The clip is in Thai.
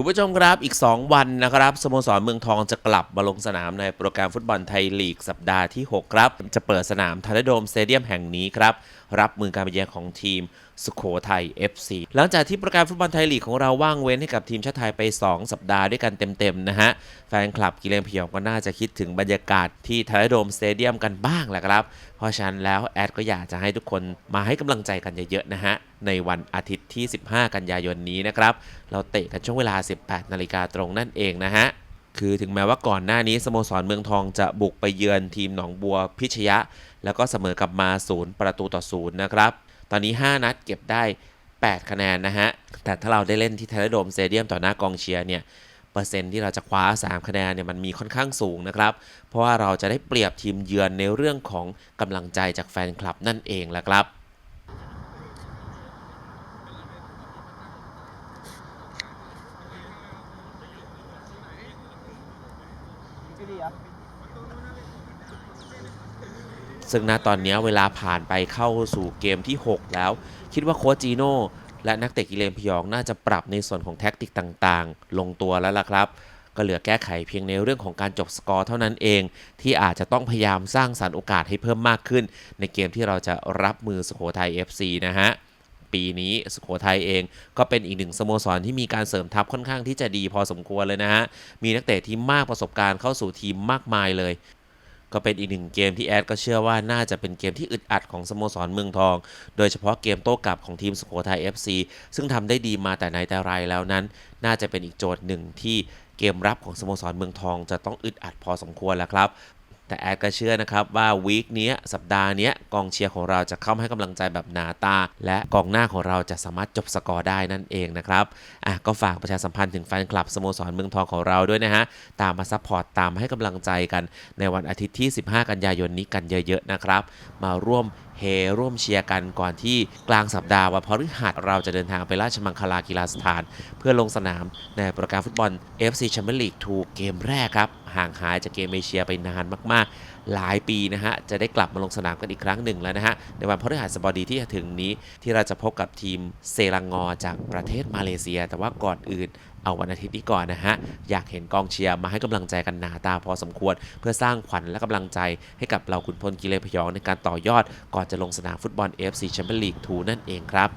คุณผู้ชมครับอีก 2 วันนะครับสโมสรเมืองทองจะกลับมาลงสนามในโปรแกรมฟุตบอลไทยลีกสัปดาห์ที่ 6 ครับ จะเปิดสนามทันโดมสเตเดียมแห่งนี้ครับ รับมือการไปเยือนของทีมสุโขทัย FC หลังจากที่โปรแกรมฟุตบอลไทยลีกของเราว่างเว้นให้กับทีมชาติไทยไป 2 สัปดาห์ด้วยกันเต็มๆนะฮะ แฟนคลับกิเลนพยองก็น่าจะคิดถึงบรรยากาศที่ทันโดมสเตเดียมกันบ้างแหละครับ เพราะฉะนั้นแล้วแอดก็อยากจะให้ทุกคนมาให้กำลังใจกันเยอะๆนะฮะ ในวันอาทิตย์ที่ 15 กันยายนนี้นะครับ เราเตะกันช่วงเวลา 18 นาฬิกาตรงนั่นเองนะฮะ คือถึงแม้ว่าก่อนหน้านี้สโมสรเมืองทองจะบุกไปเยือนทีมหนองบัวพิชยะ แล้วก็เสมอกลับมาศูนย์ประตูต่อศูนย์นะครับ ตอนนี้ 5 นัดเก็บได้ 8 คะแนนนะฮะ แต่ถ้าเราได้เล่นที่ไทยโดมสเตเดียมต่อหน้ากองเชียร์เนี่ยเปอร์เซ็นต์ที่เราจะคว้า 3 คะแนนเนี่ยมันมีค่อนข้างสูงนะครับ เพราะว่าเราจะได้เปรียบทีมเยือนในเรื่องของกำลังใจจากแฟนคลับนั่นเองแหละครับ ซึ่งณตอนนี้เวลาผ่านไปเข้าสู่เกมที่ 6 แล้ว คิดว่าโค้ชจีโน่และนักเตะกิเลนพยองน่าจะปรับในส่วนของแท็กติกต่างๆ ลงตัวแล้วล่ะครับ ก็เหลือแก้ไขเพียงในเรื่องของการจบสกอร์เท่านั้นเอง ที่อาจจะต้องพยายามสร้างสรรค์โอกาสให้เพิ่มมากขึ้น ในเกมที่เราจะรับมือสุโขทัย FC นะฮะ ปีนี้สุโขทัยเอง ก็เป็นอีกหนึ่งสโมสรที่มีการเสริมทัพค่อนข้างที่จะดีพอสมควรเลยนะฮะ มีนักเตะที่มากประสบการณ์เข้าสู่ทีมมากมายเลยก็เป็นอีกหนึ่งเกมที่แอดก็เชื่อว่าน่าจะเป็นเกมที่อึดอัดของสโมสรเมืองทอง โดยเฉพาะเกมโต้กลับของทีมสุโขทัย FC ซึ่งทำได้ดีมาแต่ไหนแต่ไรแล้วนั้น น่าจะเป็นอีกโจทย์หนึ่งที่เกมรับของสโมสรเมืองทองจะต้องอึดอัดพอสมควรแล้วครับ แต่แอดก็เชื่อนะครับว่าวีคนี้สัปดาห์นี้กองเชียร์ของเราจะเข้ามาให้กำลังใจแบบหนาตา และกองหน้าของเราจะสามารถจบสกอร์ได้นั่นเองนะครับอะก็ฝากประชาสัมพันธ์ถึงแฟนคลับสโมสรเมืองทองของเราด้วยนะฮะ ตามมาซัพพอร์ตตามมาให้กำลังใจกันในวันอาทิตย์ที่ 15 กันยายนนี้กันเยอะๆนะครับ มาร่วมเฮร่วมเชียร์กันก่อนที่กลางสัปดาห์วันพฤหัสเราจะเดินทางไปราชมังคลากีฬาสถาน เพื่อลงสนามในโปรแกรมฟุตบอล FC Champions League 2 เกมแรกครับห่างหายจากเกมเอเชียไปนานมากๆ หลายปีนะฮะ จะได้กลับมาลงสนามกันอีกครั้งหนึ่งแล้วนะฮะ ในวันพฤหัสบดีที่จะถึงนี้ที่เราจะพบกับทีมเซรังงอจากประเทศมาเลเซีย แต่ว่าก่อนอื่นเอาวันอาทิตย์นี้ก่อนนะฮะ อยากเห็นกองเชียร์มาให้กำลังใจกันหนาตาพอสมควร เพื่อสร้างขวัญและกำลังใจให้กับเราขุนพลกิเลพยองในการต่อยอด ก่อนจะลงสนามฟุตบอล AFC Champions League 2นั่นเองครับ